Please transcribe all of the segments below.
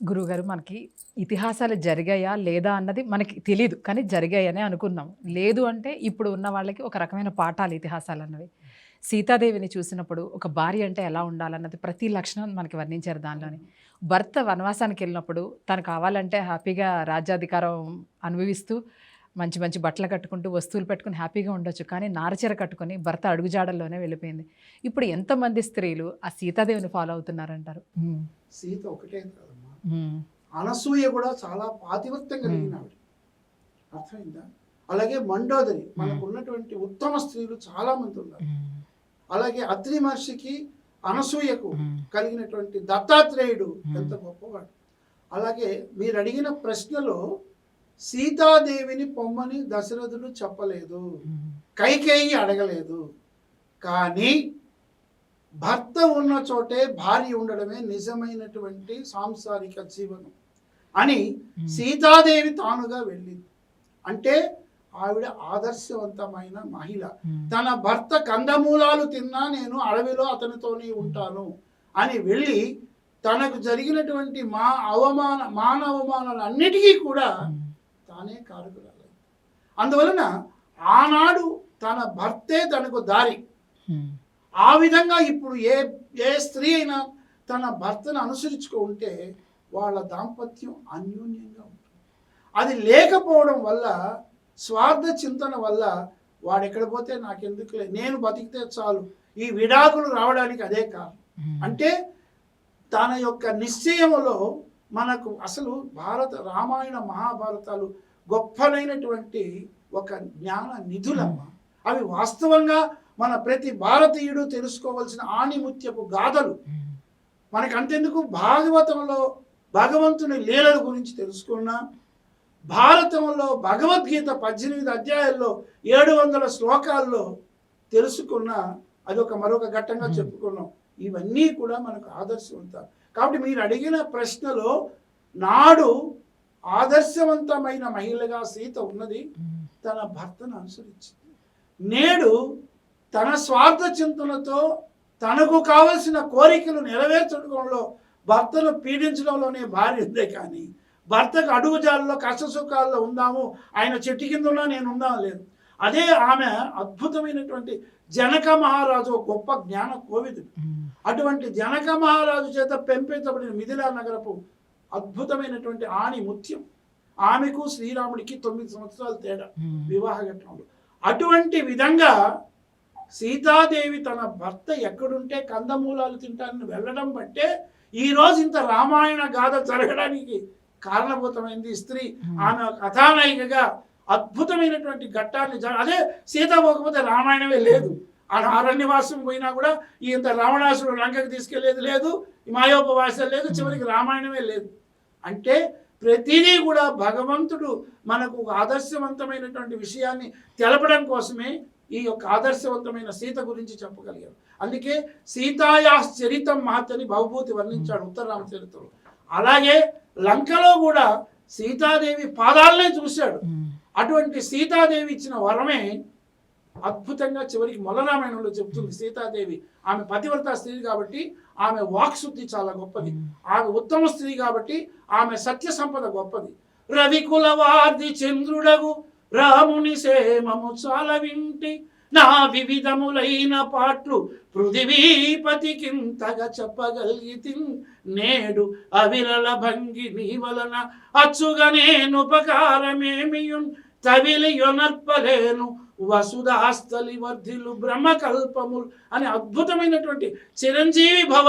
గురువుగారు మనకి ఇతిహాసాలు జరిగాయా లేదా అన్నది మనకి తెలియదు కానీ జరిగాయనే అనుకున్నాం లేదు అంటే ఇప్పుడు ఉన్న వాళ్ళకి ఒక రకమైన పాఠాలు ఇతిహాసాలు అన్నవి. సీతాదేవిని చూసినప్పుడు ఒక భార్య అంటే ఎలా ఉండాలన్నది ప్రతి లక్షణం మనకి వర్ణించారు దానిలోని. భర్త వనవాసానికి వెళ్ళినప్పుడు తను కావాలంటే హ్యాపీగా రాజ్యాధికారం అనుభవిస్తూ మంచి మంచి బట్టలు కట్టుకుంటూ వస్తువులు పెట్టుకుని హ్యాపీగా ఉండొచ్చు. కానీ నారచీర కట్టుకొని భర్త అడుగుజాడల్లోనే వెళ్ళిపోయింది. ఇప్పుడు ఎంతమంది స్త్రీలు ఆ సీతాదేవిని ఫాలో అవుతున్నారంటారు? సీత ఒకటే అనసూయ కూడా చాలా పాతివత్యం కలిగిన ఆవిడ. అర్థమైందా? అలాగే మండోదరి మనకు ఉన్నటువంటి ఉత్తమ స్త్రీలు చాలా మంది ఉన్నారు. అలాగే అత్రి మహర్షికి అనసూయకు కలిగినటువంటి దత్తాత్రేయుడు. ఎంత గొప్పవాడు. అలాగే మీరు అడిగిన ప్రశ్నలో సీతాదేవిని పొమ్మని దశరథుడు చెప్పలేదు. కైకేయి అడగలేదు. కానీ భర్త ఉన్న చోటే భార్య ఉండడమే నిజమైనటువంటి సాంసారిక జీవనం అని. సీతాదేవి తానుగా వెళ్ళింది. అంటే ఆవిడ ఆదర్శవంతమైన మహిళ. తన భర్త కందమూలాలు తిన్నా నేను అడవిలో అతనితోనే ఉంటాను అని వెళ్ళి తనకు జరిగినటువంటి మా అవమాన మాన అవమానాలన్నిటికీ కూడా తానే కారకురాలు అందువలన ఆనాడు తన భర్తే తనకు దారి. ఆ విధంగా ఇప్పుడు ఏ ఏ స్త్రీ అయినా తన భర్తను అనుసరించుకో ఉంటే వాళ్ళ దాంపత్యం అన్యోన్యంగా ఉంటుంది. అది లేకపోవడం వల్ల స్వార్థ చింతన వల్ల వాడు ఎక్కడ పోతే నాకెందుకులే నేను బతికితే చాలు ఈ విడాకులు రావడానికి అదే కారణం. అంటే తన యొక్క నిశ్చయములో మనకు అసలు భారత రామాయణ మహాభారతాలు గొప్పనైనటువంటి ఒక జ్ఞాన నిధులమ్మ. అవి వాస్తవంగా మన ప్రతి భారతీయుడు తెలుసుకోవాల్సిన ఆణిముత్యపు గాథలు. మనకు అంతెందుకు భాగవతంలో భగవంతుని లీలల గురించి తెలుసుకున్నా భారతంలో భగవద్గీత పద్దెనిమిది అధ్యాయాల్లో ఏడు వందల శ్లోకాల్లో తెలుసుకున్న అదొక మరొక ఘట్టంగా. చెప్పుకున్నాం. ఇవన్నీ కూడా మనకు ఆదర్శవంతం కాబట్టి మీరు అడిగిన ప్రశ్నలో నాడు ఆదర్శవంతమైన మహిళగా సీత ఉన్నది తన భర్తను అనుసరించింది. నేడు తన స్వార్థ చింతనతో తనకు కావలసిన కోరికలు నెరవేర్చడంలో భర్తను పీడించడంలోనే భార్య ఉందే కానీ భర్తకు అడుగుజాలలో కష్టసుఖాల్లో ఉందాము ఆయన చెట్టు కింద ఉన్నా నేను ఉందాం లేదు. అదే ఆమె అద్భుతమైనటువంటి జనక మహారాజు గొప్ప జ్ఞాన కోవిదుడు. అటువంటి జనక మహారాజు చేత పెంపించబడిన మిథిలా నగరపు అద్భుతమైనటువంటి ఆణి ముత్యం. ఆమెకు శ్రీరాముడికి తొమ్మిది సంవత్సరాలు తేడా. వివాహ ఘట్టంలో. అటువంటి విధంగా సీతాదేవి తన భర్త ఎక్కడుంటే కందమూలాలు తింటానని వెళ్ళడం బట్టే ఈ రోజు ఇంత రామాయణ గాథ జరగడానికి కారణభూతమైంది. స్త్రీ ఆమె కథానాయికగా అద్భుతమైనటువంటి ఘట్టాన్ని అదే సీత పోకపోతే రామాయణమే లేదు. ఆ అరణ్యవాసం పోయినా కూడా ఈ ఇంత రావణాసుడు లంకకి తీసుకెళ్ళేది లేదు మాయోపవాసం లేదు చివరికి రామాయణమే లేదు. అంటే ప్రతిదీ కూడా భగవంతుడు మనకు ఒక ఆదర్శవంతమైనటువంటి విషయాన్ని తెలపడం కోసమే ఈ యొక్క ఆదర్శవంతమైన సీత గురించి చెప్పగలిగారు అందుకే సీతాయా చరితం మహత్తని బహుభూతి వర్ణించాడు ఉత్తరామ చరిత్రలో అలాగే లంకలో కూడా సీతాదేవి పాదాలనే చూశాడు. ఉమ్, అటువంటి సీతాదేవి ఇచ్చిన వరమే అద్భుతంగా చివరికి మొలరామాయణంలో చెబుతుంది సీతాదేవి. ఆమె పతివ్రత స్త్రీ కాబట్టి ఆమె వాక్శుద్ధి చాలా గొప్పది. ఆమె ఉత్తమ స్త్రీ కాబట్టి ఆమె సత్య సంపద గొప్పది. రవికుల వార్ది చంద్రుడగు రాముని సేమము చాలా వింటి నా వివిధములైన పాట్లు పృథివీపతికింతగా చెప్పగలిగి నేడు అవిరల భంగి నీ వలన అచ్చుగా నేను ఉపకారమేమియున్ తవిలియొనర్పలేను వసుధాస్తలి వర్ధిలు బ్రహ్మకల్పములు అనే అద్భుతమైనటువంటి చిరంజీవి భవ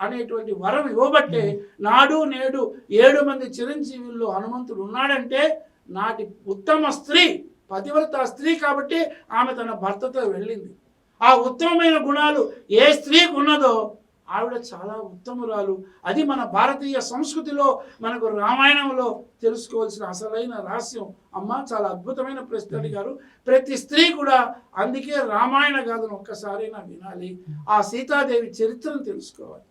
అనేటువంటి వరం ఇవ్వబట్టే నాడు నేడు ఏడు మంది చిరంజీవుల్లో హనుమంతుడు ఉన్నాడంటే నాటి ఉత్తమ స్త్రీ పతివ్రత స్త్రీ కాబట్టి ఆమె తన భర్తతో వెళ్ళింది. ఆ ఉత్తమమైన గుణాలు ఏ స్త్రీకి ఉన్నదో ఆవిడ చాలా ఉత్తమురాలు. అది మన భారతీయ సంస్కృతిలో మనకు రామాయణంలో తెలుసుకోవాల్సిన అసలైన రహస్యం. అమ్మ చాలా అద్భుతమైన ప్రశ్న అడిగారు. ప్రతి స్త్రీ కూడా అందుకే రామాయణ గాథను ఒక్కసారైనా వినాలి. ఆ సీతాదేవి చరిత్రను తెలుసుకోవాలి.